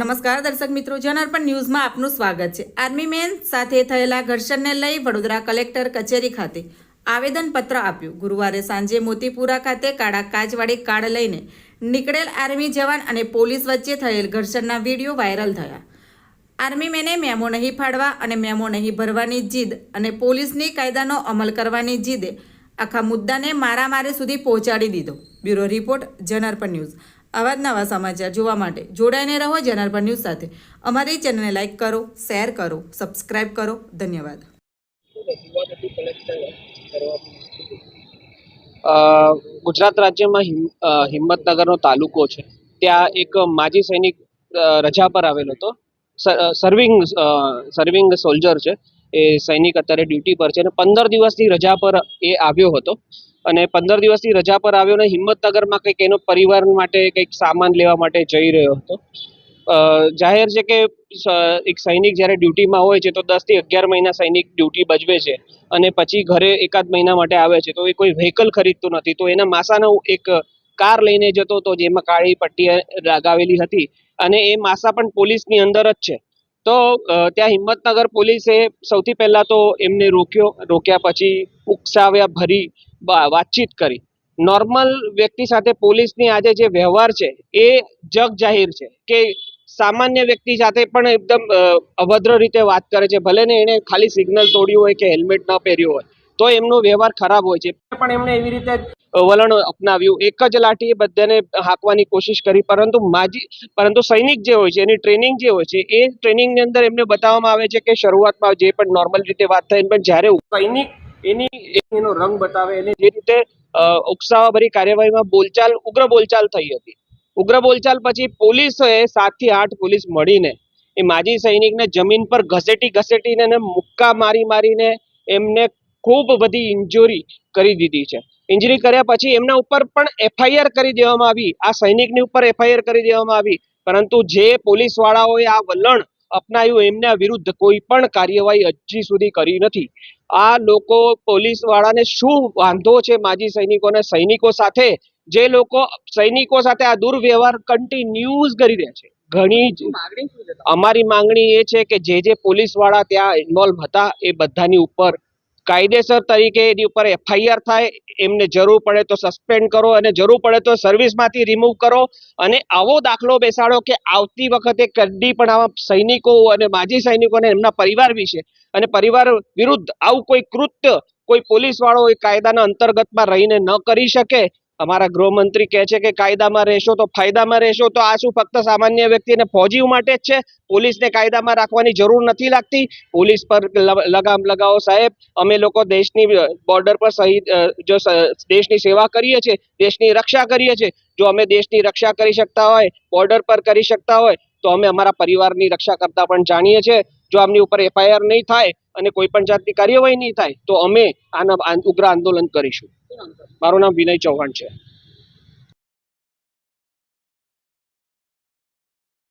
નમસ્કાર દર્શક મિત્રો જનઅર્પણ ન્યૂઝમાં આપનું સ્વાગત છે. આર્મી મેન સાથે થયેલા ઘર્ષણને લઈ વડોદરા કલેક્ટર કચેરી ખાતે આવેદનપત્ર આપ્યું. ગુરુવારે સાંજે મોતીપુરા ખાતે કાળા કાચવાળી કાર્ડ લઈને નીકળેલ આર્મી જવાન અને પોલીસ વચ્ચે થયેલ ઘર્ષણના વીડિયો વાયરલ થયા. આર્મી મેને મેમો નહીં ફાડવા અને મેમો નહીં ભરવાની જીદ અને પોલીસની કાયદાનો અમલ કરવાની જીદે આખા મુદ્દાને મારામારી સુધી પહોંચાડી દીધો. Bureau report Janarpan news. આવા જ નવા સમાચાર જોવા માટે જોડાઈને રહો જનાર્પણ ન્યૂઝ સાથે. અમારી ચેનલને લાઇક કરો, શેર કરો, સબસ્ક્રાઇબ કરો. ધન્યવાદ. ગુજરાત રાજ્યમાં હિમ હિંમતનગરનો તાલુકો છે. ત્યાં એક માજી સૈનિક રજા પર આવેલો હતો. સર્વિંગ સર્વિંગ સોલ્જર છે. એ સૈનિક અત્યારે ડ્યુટી પર છે અને પંદર દિવસની રજા પર એ આવ્યો હતો. અને પંદર દિવસની રજા પર આવ્યો અને હિંમતનગરમાં કંઈક એનો પરિવાર માટે કંઈક સામાન લેવા માટે જઈ રહ્યો હતો. જાહેર છે કે એક સૈનિક જ્યારે ડ્યુટીમાં હોય છે તો દસથી અગિયાર મહિના સૈનિક ડ્યુટી ભજવે છે અને પછી ઘરે એકાદ મહિના માટે આવે છે તો એ કોઈ વ્હીકલ ખરીદતું નથી. તો એના માસાનો એક કાર લઈને જતો હતો જેમાં કાળી પટ્ટી લગાવેલી હતી અને એ માસા પણ પોલીસની અંદર જ છે. તો ત્યાં હિંમતનગર પોલીસે સૌથી પહેલાં તો એમને રોક્યો. રોક્યા પછી ઉકસાવ્યા, ભરી વાતચીત કરી. નોર્મલ વ્યક્તિ સાથે પોલીસની આજે જે વ્યવહાર છે, એ જગ જાહેર છે કે સામાન્ય વ્યક્તિ સાથે પણ એકદમ અભદ્ર રીતે વાત કરે છે. ભલે ને એણે ખાલી સિગ્નલ તોડ્યું હોય કે હેલ્મેટ ન પહેર્યું હોય. તો એમનો વ્યવહાર ખરાબ હોય છે. પણ એમણે એવી રીતે વલણ અપનાવ્યું. એક જ લાઠીએ બધાને હાંકવાની કોશિશ કરી પરંતુ માજી પરંતુ સૈનિક જે હોય છે એની ટ્રેનિંગ જે હોય છે એ ટ્રેનિંગની અંદર એમને બતાવવામાં આવે છે કે શરૂઆતમાં જે પણ નોર્મલ રીતે વાત થાય પણ જ્યારે સૈનિક એની એનો રંગ બતાવે એને જે રીતે ઉકસાવાભરી કાર્યવાહીમાં બોલચાલ ઉગ્ર બોલચાલ થઈ હતી. ઉગ્ર બોલચાલ પછી પોલીસોએ સાતથી આઠ પોલીસ મળીને એ માજી સૈનિકને જમીન પર ઘસેટી ઘસેટીને મુક્કા મારી મારીને એમને ખૂબ બધી ઇન્જુરી કરી દીધી છે. ઇન્જરી કર્યા પછી એમના ઉપર પણ એફઆઈઆર કરી દેવામાં આવી. આ સૈનિકની ઉપર એફઆઈઆર કરી દેવામાં આવી. પરંતુ જે પોલીસ વાળાઓએ આ વલણ અપનાવ્યું એમના વિરુદ્ધ કોઈ પણ કાર્યવાહી હજી સુધી કરી નથી. આ લોકો પોલીસ વાળાને શું વાંધો છે માજી સૈનિકોને? સૈનિકો સાથે જે લોકો સૈનિકો સાથે આ દુર્વ્યવહાર કન્ટિન્યુઝ કરી રહ્યા છે. ઘણી અમારી માંગણી એ છે કે જે જે પોલીસવાળા ત્યાં ઇન્વોલ્વ હતા એ બધાની ઉપર કાયદેસર તરીકે એની ઉપર એફઆઈઆર થાય, એમને જરૂર પડે તો સસ્પેન્ડ કરો અને જરૂર પડે તો સર્વિસમાંથી રિમૂવ કરો અને આવો દાખલો બેસાડો કે આવતી વખતે કદી પણ આવા સૈનિકો અને માજી સૈનિકોને એમના પરિવાર વિશે અને પરિવાર વિરુદ્ધ આવું કોઈ કૃત્ય કોઈ પોલીસવાળો એ કાયદાના અંતર્ગતમાં રહીને ન કરી શકે અમારા ગૃહમંત્રી કહે છે કે કાયદામાં રહેશો તો ફાયદામાં રહેશો તો આ શું ફક્ત સામાન્ય વ્યક્તિને ફોજી માટે જ છે? પોલીસને કાયદામાં રાખવાની જરૂર નથી લાગતી? પોલીસ પર લગામ લગાવો સાહેબ. અમે લોકો દેશની બોર્ડર પર શહીદ જો દેશની સેવા કરીએ છીએ, દેશની રક્ષા કરીએ છીએ, જો અમે દેશની રક્ષા કરી શકતા હોય, બોર્ડર પર કરી શકતા હોય, તો અમે અમારા પરિવારની રક્ષા કરતા પણ જાણીએ છીએ. જો આમની ઉપર એફઆઈઆર નહીં થાય અને કોઈ પણ જાતની કાર્યવાહી નહીં થાય, તો અમે આના ઉગ્ર આંદોલન કરીશું. મારું નામ વિનય ચૌહાણ છે.